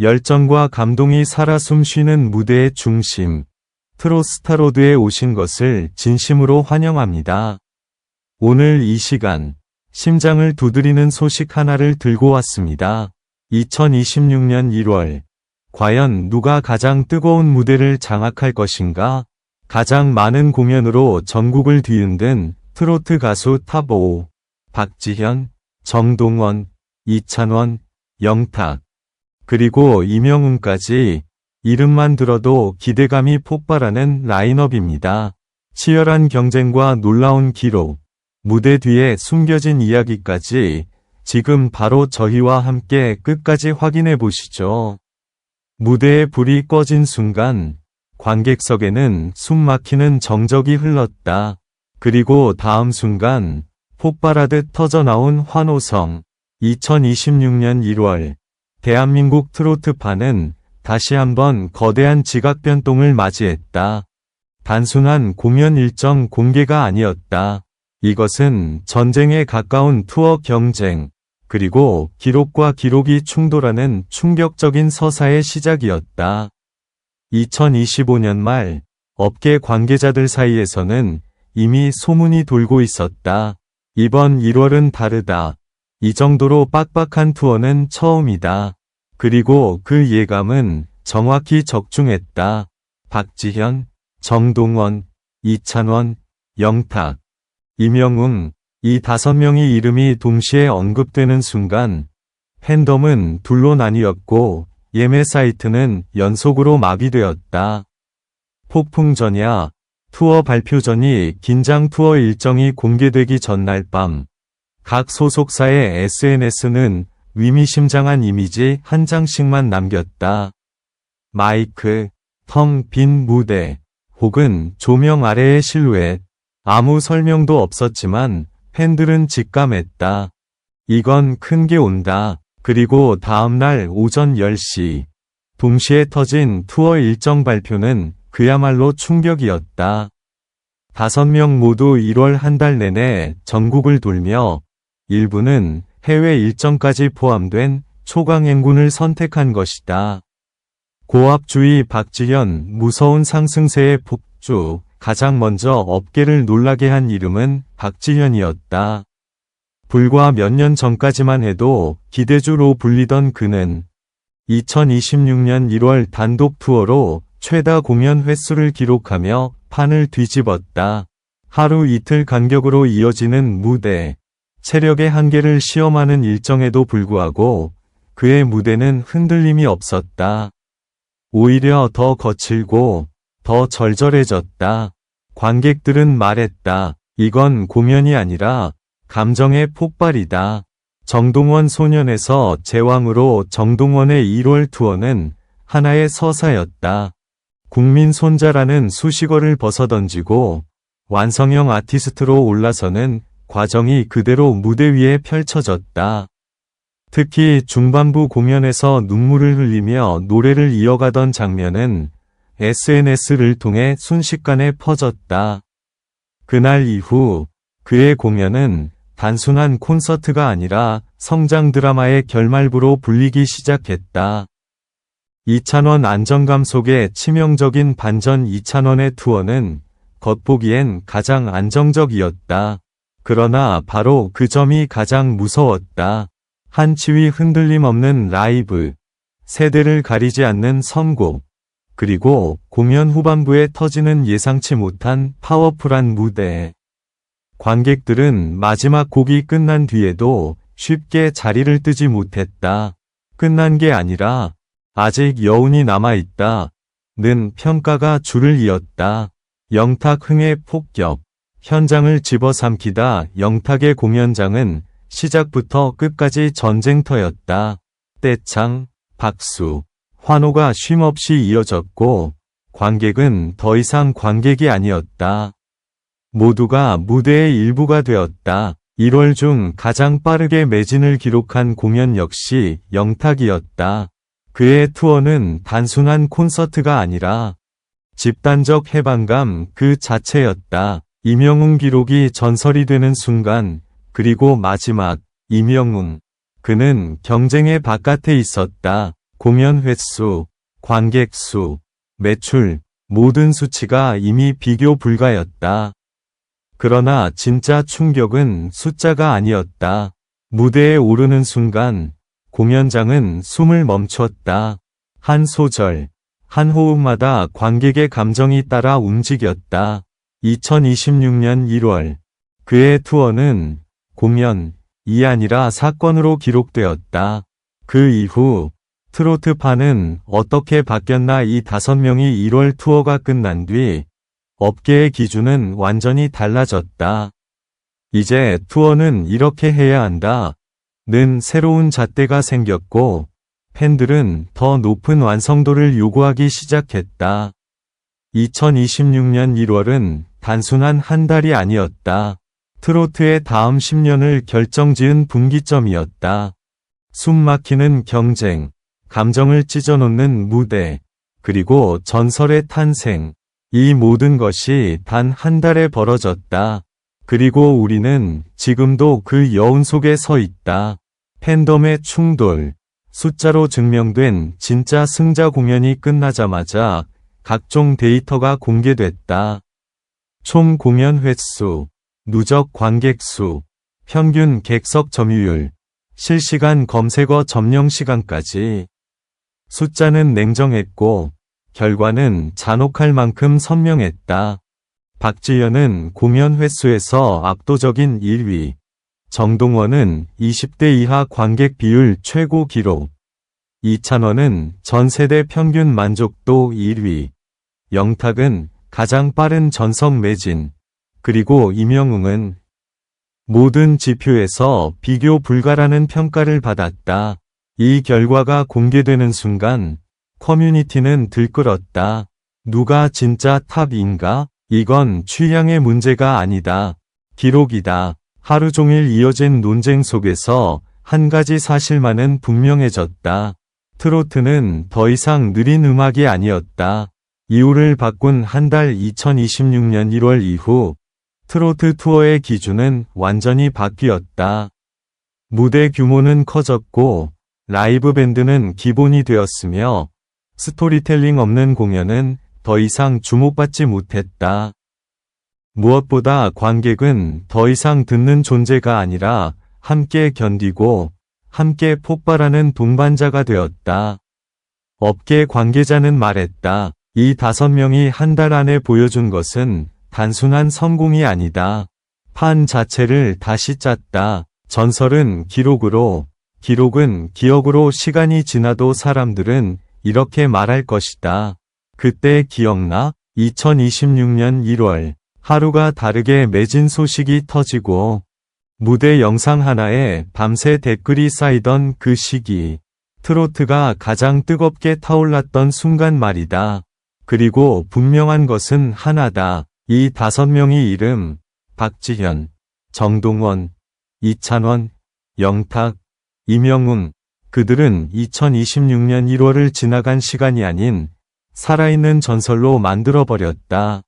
열정과 감동이 살아 숨쉬는 무대의 중심, 트로스타로드에 오신 것을 진심으로 환영합니다. 오늘 이 시간, 심장을 두드리는 소식 하나를 들고 왔습니다. 2026년 1월, 과연 누가 가장 뜨거운 무대를 장악할 것인가? 가장 많은 공연으로 전국을 뒤흔든 트로트 가수 탑5, 박지현, 정동원, 이찬원, 영탁, 그리고 이명웅까지 이름만 들어도 기대감이 폭발하는 라인업입니다. 치열한 경쟁과 놀라운 기록, 무대 뒤에 숨겨진 이야기까지 지금 바로 저희와 함께 끝까지 확인해 보시죠. 무대에 불이 꺼진 순간 관객석에는 숨 막히는 정적이 흘렀다. 그리고 다음 순간 폭발하듯 터져나온 환호성. 2026년 1월 대한민국 트로트파는 다시 한번 거대한 지각 변동을 맞이했다. 단순한 공연 일정 공개가 아니었다. 이것은 전쟁에 가까운 투어 경쟁, 그리고 기록과 기록이 충돌하는 충격적인 서사의 시작이었다. 2025년 말 업계 관계자들 사이에서는 이미 소문이 돌고 있었다. 이번 1월은 다르다. 이 정도로 빡빡한 투어는 처음이다. 그리고 그 예감은 정확히 적중했다. 박지현, 정동원, 이찬원, 영탁, 이명웅, 이 다섯 명의 이름이 동시에 언급되는 순간 팬덤은 둘로 나뉘었고 예매 사이트는 연속으로 마비되었다. 폭풍 전야 투어 발표 전이 긴장 투어 일정이 공개되기 전날 밤 각 소속사의 SNS는 위미심장한 이미지 한 장씩만 남겼다. 마이크, 텅 빈 무대, 혹은 조명 아래의 실루엣, 아무 설명도 없었지만 팬들은 직감했다. 이건 큰 게 온다. 그리고 다음날 오전 10시. 동시에 터진 투어 일정 발표는 그야말로 충격이었다. 다섯 명 모두 1월 한 달 내내 전국을 돌며 일부는 해외 일정까지 포함된 초강행군을 선택한 것이다. 고압주의 박지현 무서운 상승세의 폭주 가장 먼저 업계를 놀라게 한 이름은 박지현이었다. 불과 몇 년 전까지만 해도 기대주로 불리던 그는 2026년 1월 단독 투어로 최다 공연 횟수를 기록하며 판을 뒤집었다. 하루 이틀 간격으로 이어지는 무대, 체력의 한계를 시험하는 일정에도 불구하고 그의 무대는 흔들림이 없었다. 오히려 더 거칠고 더 절절해졌다. 관객들은 말했다. 이건 공연이 아니라 감정의 폭발이다. 정동원 소년에서 제왕으로 정동원의 1월 투어는 하나의 서사였다. 국민 손자라는 수식어를 벗어던지고 완성형 아티스트로 올라서는 과정이 그대로 무대 위에 펼쳐졌다. 특히 중반부 공연에서 눈물을 흘리며 노래를 이어가던 장면은 SNS를 통해 순식간에 퍼졌다. 그날 이후 그의 공연은 단순한 콘서트가 아니라 성장 드라마의 결말부로 불리기 시작했다. 이찬원 안정감 속의 치명적인 반전 이찬원의 투어는 겉보기엔 가장 안정적이었다. 그러나 바로 그 점이 가장 무서웠다. 한 치위 흔들림 없는 라이브, 세대를 가리지 않는 선곡, 그리고 공연 후반부에 터지는 예상치 못한 파워풀한 무대. 관객들은 마지막 곡이 끝난 뒤에도 쉽게 자리를 뜨지 못했다. 끝난 게 아니라 아직 여운이 남아있다. 는 평가가 줄을 이었다. 영탁 흥의 폭격. 현장을 집어삼키다 영탁의 공연장은 시작부터 끝까지 전쟁터였다. 떼창, 박수, 환호가 쉼없이 이어졌고 관객은 더 이상 관객이 아니었다. 모두가 무대의 일부가 되었다. 1월 중 가장 빠르게 매진을 기록한 공연 역시 영탁이었다. 그의 투어는 단순한 콘서트가 아니라 집단적 해방감 그 자체였다. 이명웅 기록이 전설이 되는 순간, 그리고 마지막, 이명웅. 그는 경쟁의 바깥에 있었다. 공연 횟수, 관객 수, 매출, 모든 수치가 이미 비교 불가였다. 그러나 진짜 충격은 숫자가 아니었다. 무대에 오르는 순간 공연장은 숨을 멈췄다. 한 소절, 한 호흡마다 관객의 감정이 따라 움직였다. 2026년 1월 그의 투어는 공연 이 아니라 사건으로 기록되었다. 그 이후 트로트파는 어떻게 바뀌었나 이 다섯 명이 1월 투어가 끝난 뒤 업계의 기준은 완전히 달라졌다. 이제 투어는 이렇게 해야 한다. 는 새로운 잣대가 생겼고 팬들은 더 높은 완성도를 요구하기 시작했다. 2026년 1월은 단순한 한 달이 아니었다. 트로트의 다음 10년을 결정지은 분기점이었다. 숨 막히는 경쟁, 감정을 찢어놓는 무대, 그리고 전설의 탄생. 이 모든 것이 단 한 달에 벌어졌다. 그리고 우리는 지금도 그 여운 속에 서 있다. 팬덤의 충돌, 숫자로 증명된 진짜 승자 공연이 끝나자마자 각종 데이터가 공개됐다. 총 공연 횟수, 누적 관객 수, 평균 객석 점유율, 실시간 검색어 점령 시간까지. 숫자는 냉정했고, 결과는 잔혹할 만큼 선명했다. 박지현은 공연 횟수에서 압도적인 1위, 정동원은 20대 이하 관객 비율 최고 기록, 이찬원은 전 세대 평균 만족도 1위, 영탁은 가장 빠른 전성 매진, 그리고 임영웅은 모든 지표에서 비교 불가라는 평가를 받았다. 이 결과가 공개되는 순간 커뮤니티는 들끓었다. 누가 진짜 탑인가? 이건 취향의 문제가 아니다. 기록이다. 하루 종일 이어진 논쟁 속에서 한 가지 사실만은 분명해졌다. 트로트는 더 이상 느린 음악이 아니었다. 이유를 바꾼 한 달 2026년 1월 이후 트로트 투어의 기준은 완전히 바뀌었다. 무대 규모는 커졌고 라이브 밴드는 기본이 되었으며 스토리텔링 없는 공연은 더 이상 주목받지 못했다. 무엇보다 관객은 더 이상 듣는 존재가 아니라 함께 견디고 함께 폭발하는 동반자가 되었다. 업계 관계자는 말했다. 이 다섯 명이 한 달 안에 보여준 것은 단순한 성공이 아니다. 판 자체를 다시 짰다. 전설은 기록으로, 기록은 기억으로 시간이 지나도 사람들은 이렇게 말할 것이다. 그때 기억나? 2026년 1월, 하루가 다르게 매진 소식이 터지고, 무대 영상 하나에 밤새 댓글이 쌓이던 그 시기, 트로트가 가장 뜨겁게 타올랐던 순간 말이다. 그리고 분명한 것은 하나다. 이 다섯 명의 이름, 박지현, 정동원, 이찬원, 영탁, 임영웅, 그들은 2026년 1월을 지나간 시간이 아닌 살아있는 전설로 만들어버렸다.